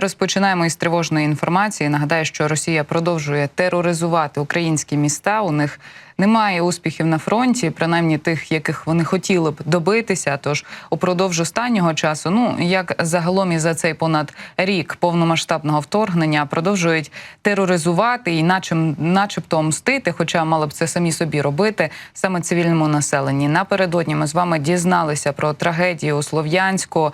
Розпочинаємо із тривожної інформації. Нагадаю, що Росія продовжує тероризувати українські міста. У них немає успіхів на фронті, принаймні тих, яких вони хотіли б добитися. Тож упродовж останнього часу, ну як загалом і за цей понад рік повномасштабного вторгнення, продовжують тероризувати і, начеб, начебто, мстити, хоча мали б це самі собі робити саме цивільному населенні. Напередодні ми з вами дізналися про трагедію у Слов'янську.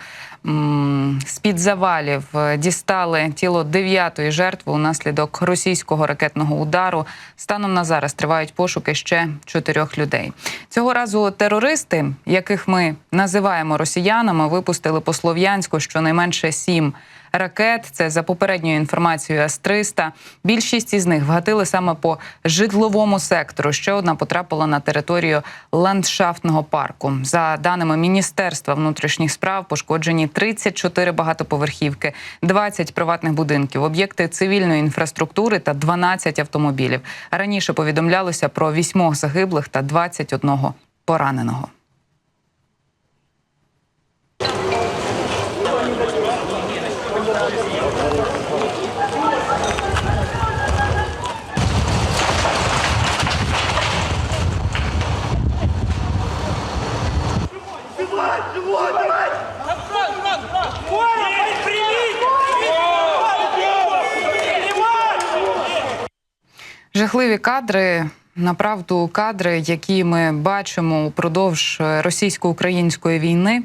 З-під завалів е, дістали тіло дев'ятої жертви унаслідок російського ракетного удару. Станом на зараз тривають пошуки ще чотирьох людей. Цього разу терористи, яких ми називаємо росіянами, випустили по слов'янську щонайменше сім ракет. Це за попередньою інформацією С-300. Більшість із них вгатили саме по житловому сектору. Ще одна потрапила на територію ландшафтного парку. За даними Міністерства внутрішніх справ, пошкоджені 34 багатоповерхівки, 20 приватних будинків, об'єкти цивільної інфраструктури та 12 автомобілів. Раніше повідомлялося про вісьмох загиблих та 21 пораненого. Жахливі кадри. Направду кадри, які ми бачимо упродовж е, російсько-української війни,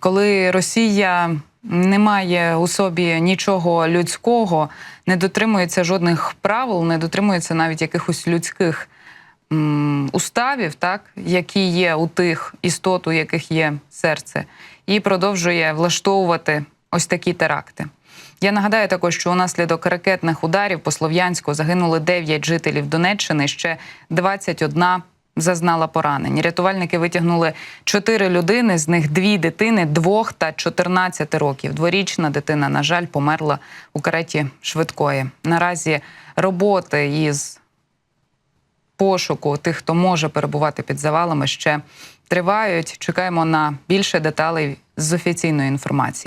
коли Росія не має у собі нічого людського, не дотримується жодних правил, не дотримується навіть якихось людських м, уставів, так які є у тих істот, у яких є серце, і продовжує влаштовувати ось такі теракти. Я нагадаю також, що унаслідок ракетних ударів по Слов'янську загинули 9 жителів Донеччини. Ще 21 зазнала поранень. Рятувальники витягнули 4 людини, з них дві дитини 2 та 14 років. Дворічна дитина, на жаль, померла у кареті швидкої. Наразі роботи із пошуку тих, хто може перебувати під завалами, ще тривають. Чекаємо на більше деталей з офіційної інформації.